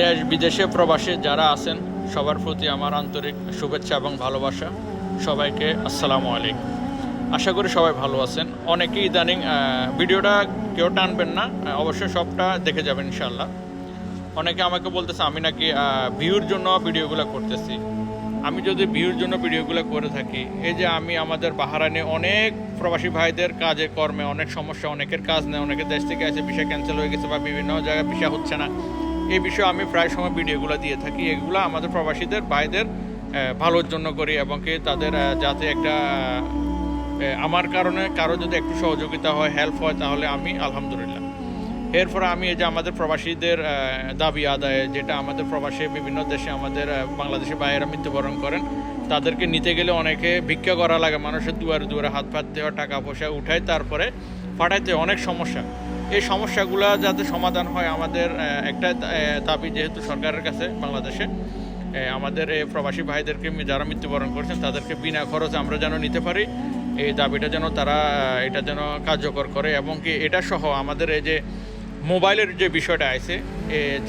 দেশ বিদেশে প্রবাসী যারা আছেন, সবার প্রতি আমার আন্তরিক শুভেচ্ছা এবং ভালোবাসা। সবাইকে আসসালামু আলাইকুম। আশা করি সবাই ভালো আছেন। অনেকেই ইদানিং ভিডিওটা কেউ টানবেন না অবশ্যই সবটা দেখে যাবেন ইনশাল্লাহ অনেকে আমাকে বলতেছে, আমি নাকি ভিউর জন্য ভিডিওগুলো করতেছি। আমি যদি ভিউর জন্য ভিডিওগুলো করে থাকি, এই যে আমি আমাদের বাহারানে অনেক প্রবাসী ভাইদের কাজে কর্মে অনেক সমস্যা, অনেকের কাজ নেই অনেকের দেশ থেকে আছে ভিসা ক্যান্সেল হয়ে গেছে বা বিভিন্ন জায়গায় ভিসা হচ্ছে না। এই বিষয়ে আমি প্রায় সময় ভিডিওগুলো দিয়ে থাকি। এগুলো আমাদের প্রবাসীদের, ভাইদের ভালোর জন্য করি এবং কি তাদের যাতে একটা আমার কারণে কারও যদি একটু সহযোগিতা হয় হেল্প হয়, তাহলে আমি আলহামদুলিল্লাহ। এরপরে আমি এই যে আমাদের প্রবাসীদের দাবি আদায়, যেটা আমাদের প্রবাসী বিভিন্ন দেশে আমাদের বাংলাদেশি ভাইয়েরা মৃত্যুবরণ করেন, তাদেরকে নিতে গেলে অনেকে ভিক্ষা করা লাগে। মানুষের দুয়ারে দুয়ারে হাত পাততে হয়, টাকা পয়সা উঠায়, তারপরে পাঠাইতে অনেক সমস্যা। এই সমস্যাগুলো যাতে সমাধান হয় আমাদের একটা দাবি যেহেতু সরকারের কাছে বাংলাদেশে আমাদের এই প্রবাসী ভাইদেরকে যারা মৃত্যুবরণ করছেন তাদেরকে বিনা খরচে আমরা যেন নিতে পারি, এই দাবিটা যেন তারা এটা যেন কার্যকর করে এবং কি এটা সহ আমাদের এই যে মোবাইলের যে বিষয়টা আছে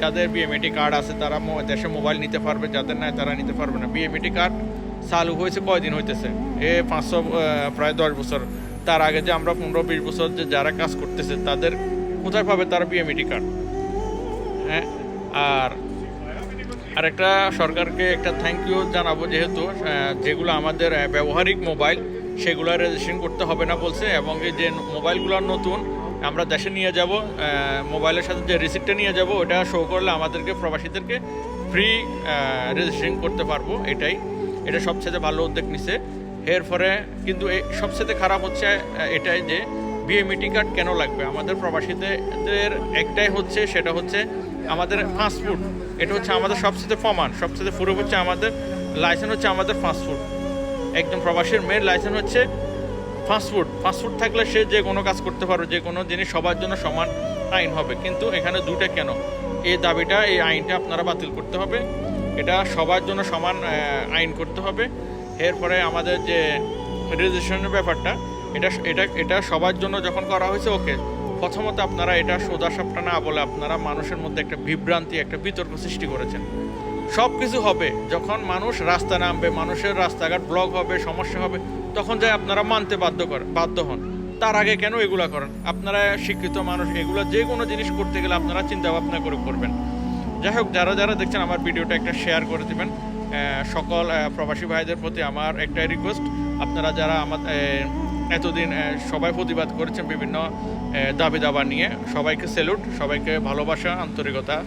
যাদের বিএমএটি কার্ড আছে তারা দেশে মোবাইল নিতে পারবে, যাদের নাই তারা নিতে পারবে না। বিএমএটি কার্ড চালু হয়েছে কয়দিন হইতেছে? এ পাঁচশো প্রায় দশ বছর। তার আগে যে আমরা পনেরো, বিশ বছর যে যারা কাজ করতেছে তাদের কোথায় পাবে তারা বিএমএটি কার্ড হ্যাঁ আর আর একটা সরকারকে একটা থ্যাংক ইউ জানাব যেহেতু যেগুলো আমাদের ব্যবহারিক মোবাইল, সেগুলো রেজিস্ট্রেশন করতে হবে না বলছে, এবং এই যে মোবাইলগুলো নতুন, আমরা দেশে নিয়ে যাব মোবাইলের সাথে যে রিসিপ্টটা নিয়ে যাব, ওটা শো করলে আমাদেরকে, প্রবাসীদেরকে ফ্রি রেজিস্ট্রেশন করতে পারব, এটাই। এটা সবচেয়ে ভালো উদ্যোগ নিছে। এরপরে কিন্তু সবচেয়ে খারাপ হচ্ছে এটাই যে বিএমইটি কার্ড কেন লাগবে? আমাদের প্রবাসীদের একটাই হচ্ছে, সেটা হচ্ছে আমাদের ফাস্টফুড এটা হচ্ছে আমাদের সবচেয়ে প্রমাণ, সবচেয়ে পুরো হচ্ছে আমাদের লাইসেন্স হচ্ছে আমাদের ফাস্টফুড একজন প্রবাসীর মেয়ের লাইসেন্স হচ্ছে ফাস্টফুড ফাস্টফুড থাকলে সে যে কোনো কাজ করতে পারবে, যে কোনো জিনিস সবার জন্য সমান আইন হবে। কিন্তু এখানে দুটা কেন? এই দাবিটা, এই আইনটা আপনারা বাতিল করতে হবে। এটা সবার জন্য সমান আইন করতে হবে। এরপরে আমাদের যে রেজিস্ট্রেশনের ব্যাপারটা এটা এটা এটা সবার জন্য যখন করা হয়েছে, ওকে। প্রথমত আপনারা এটা সোজা সাপটা না বলে আপনারা মানুষের মধ্যে একটা বিভ্রান্তি, একটা বিতর্ক সৃষ্টি করেছেন। সব কিছু হবে। যখন মানুষ রাস্তা নামবে, মানুষের রাস্তাঘাট ব্লক হবে, সমস্যা হবে, তখন যাই আপনারা মানতে বাধ্য করেন বাধ্য হন। তার আগে কেন এগুলা করেন? আপনারা শিক্ষিত মানুষ, এগুলো যে কোনো জিনিস করতে গেলে আপনারা চিন্তা ভাবনা করে করবেন। যাই হোক, যারা যারা দেখছেন আমার ভিডিওটা একটা শেয়ার করে দিবেন। সকল প্রবাসী ভাইদের প্রতি আমার একটাই রিকোয়েস্ট আপনারা যারা আমার এতদিন সবাই প্রতিবাদ করেছেন বিভিন্ন দাবি দাবা নিয়ে। সবাইকে স্যালুট সবাইকে ভালোবাসা আন্তরিকতা।